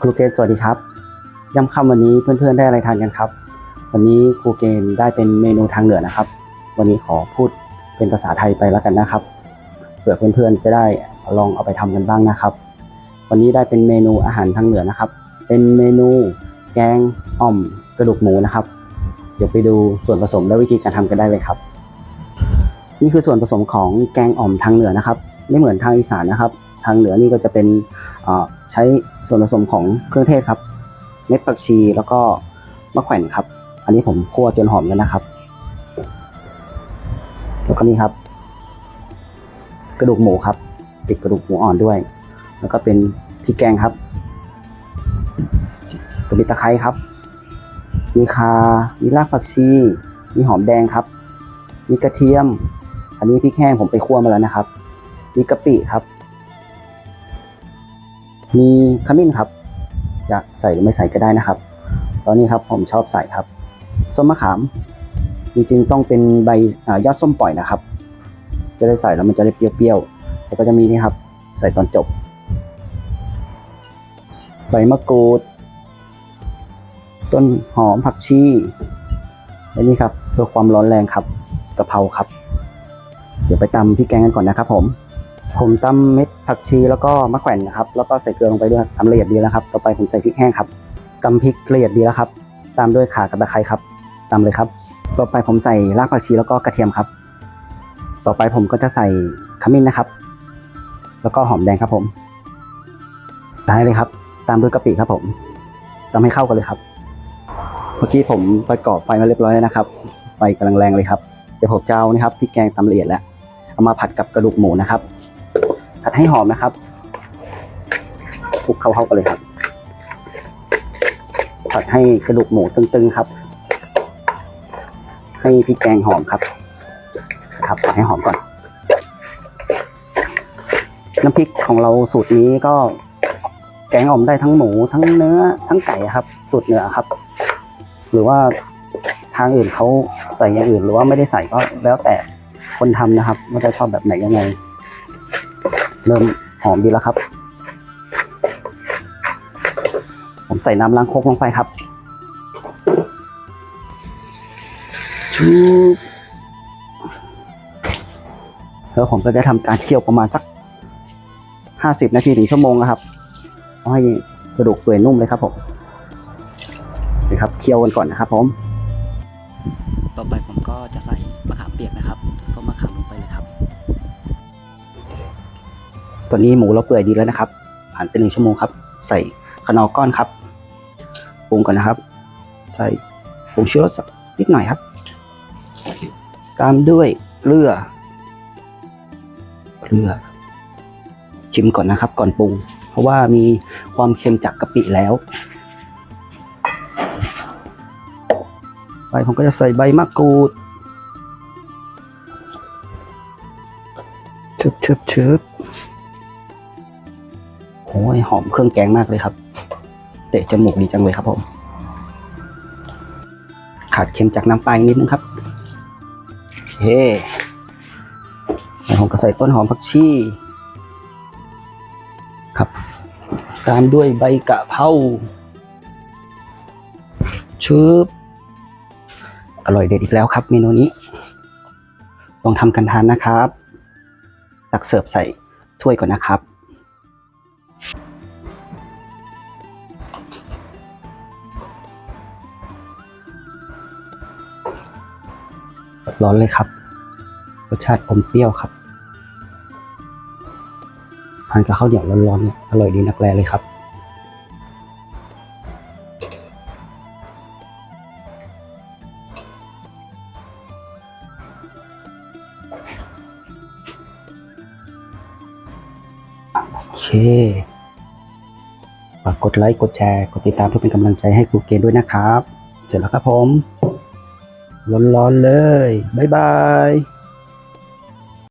ครูเกณฑ์สวัสดีครับย้ำคำวันนี้เพื่อนๆได้อะไรทานกันครับ วันนี้ครูเกณฑ์ได้เป็นเมนูทางเหนือนะครับ วันนี้ขอพูดเป็นภาษาไทยไปแล้วกันนะครับเผื่อเพื่อนๆจะได้ลองเอาไปทำกันบ้างนะครับ วันนี้ได้เป็นเมนูอาหารทางเหนือนะครับ เป็นเมนูแกงอ่อมกระดูกหมูนะครับ เดี๋ยวไปดูส่วนผสมและวิธีการทำกันได้เลยครับ นี่คือส่วนผสมของแกงอ่อมทางเหนือนะครับ ไม่เหมือนทางอีสานนะครับ ทางเหนือนี่ก็จะเป็น ใช้ส่วนผสมของเครื่องเทศครับเม็ดผักชีแล้วก็มะแขวนครับ อันนี้ผมคั่วจนหอมแล้วนะครับ แล้วก็นี่ครับ กระดูกหมูครับ ติดกระดูกหมูอ่อนด้วย แล้วก็เป็นพริกแกงครับตัวนี้ตะไคร้ครับ มีคา มีรากผักชี มีหอมแดงครับ มีกระเทียม อันนี้พริกแห้งผมไปคั่วมาแล้วนะครับ มีกะปิครับ มีขมิ้นครับ จะใส่หรือไม่ใส่ก็ได้นะครับ ตอนนี้ครับผมชอบใส่ครับ ส้มมะขาม จริงๆต้องเป็นใบอยอดส้มปล่อยนะครับ จะได้ใส่แล้วมันจะได้เปรี้ยวๆแล้วก็จะมีนี่ครับ ใส่ตอนจบ ใบมะกรูด ต้นหอมผักชีและนี่ครับเพื่อความร้อนแรงครับกะเพราครับ เดี๋ยวไปตำพริกแกงกันก่อนนะครับผม ผมตำเม็ดผักชีแล้วก็มะแขวนนะครับ แล้วก็ใส่เกลือลงไปด้วยตำละเอียดดีแล้วครับ ต่อไปผมใส่พริกแห้งครับตำพริกละเอียดดีแล้วครับ ตามด้วยข่ากับตะไคร้ครับตำเลยครับ ต่อไปผมใส่รากผักชีแล้วก็กระเทียมครับ ต่อไปผมก็จะใส่ขมิ้นนะครับ แล้วก็หอมแดงครับผมได้เลยครับ ตามด้วยกะปิครับผมตำให้เข้ากันเลยครับ เมื่อกี้ผมประกอบไฟมาเรียบร้อยแล้วนะครับ ไฟกำลังแรงเลยครับ เดี๋ยวผมจะเอานี่ครับพริกแกงตำละเอียดแล้ว เอามาผัดกับกระดูกหมูนะครับ ผัดให้หอมนะครับคลุกเข้าเข้ากันเลยครับ ผัดให้กระดูกหมูตึงๆครับ ให้พริกแกงหอมครับ ครับผัดให้หอมก่อน น้ำพริกของเราสูตรนี้ก็แกงอ่อมได้ทั้งหมูทั้งเนื้อ ทั้งไก่ครับ สูตรเนื้อครับ หรือว่าทางอื่นเขาใส่อย่างอื่น หรือว่าไม่ได้ใส่ก็แล้วแต่คนทำนะครับว่าจะชอบแบบไหนยังไง เริ่มหอมดีแล้วครับ ผมใส่น้ำล้างโคกลงไปครับชูแล้วผมก็ได้ทำการเคี่ยวประมาณสักห้าสิบนาทีถึงชั่วโมงนะครับเอาให้กระดูกเปื่อยนุ่มเลยครับผมนี่ครับเคี่ยวกันก่อนนะครับ ผม ต่อไปผมก็จะใส่มะขามเปียกนะครับ ส้มมะขามลงไปเลยครับ ตอนนี้หมูเราเปื่อยดีแล้วนะครับ ผ่านไปหนึ่งชั่วโมงครับ ใส่ขนอก้อนครับปรุงก่อนนะครับ ใส่ผงชูรสสักนิดหน่อยครับ ตามด้วยเกลือเกลือ ชิมก่อนนะครับ ก่อนปรุง เพราะว่ามีความเค็มจากกะปิแล้วไปผมก็จะใส่ใบมะกรูดชึบชึบชึบ อ้ยหอมเครื่องแกงมากเลยครับ เตะจมูกดีจังเลยครับผม ขาดเค็มจากน้ำปลาอีกนิดนึงครับโอเคแล้วผมก็ใส่ต้นหอมผักชีครับ ตามด้วยใบกะเพราชึบอร่อยเด็ดอีกแล้วครับ เมนูนี้ ลองทำกันทานนะครับ ตักเสิร์ฟใส่ถ้วยก่อนนะครับ ร้อนเลยครับ รสชาติอมเปรี้ยวครับ ทานกับข้าวเหนียวร้อนๆเนี่ยอร่อยดีนักแลเลยครับ โอเคฝากกดไลค์ กดแชร์ กดติดตามเพื่อเป็นกำลังใจให้ครูเกณฑ์ด้วยนะครับ เสร็จแล้วครับผม ร้อนๆเลย บ๊ายบาย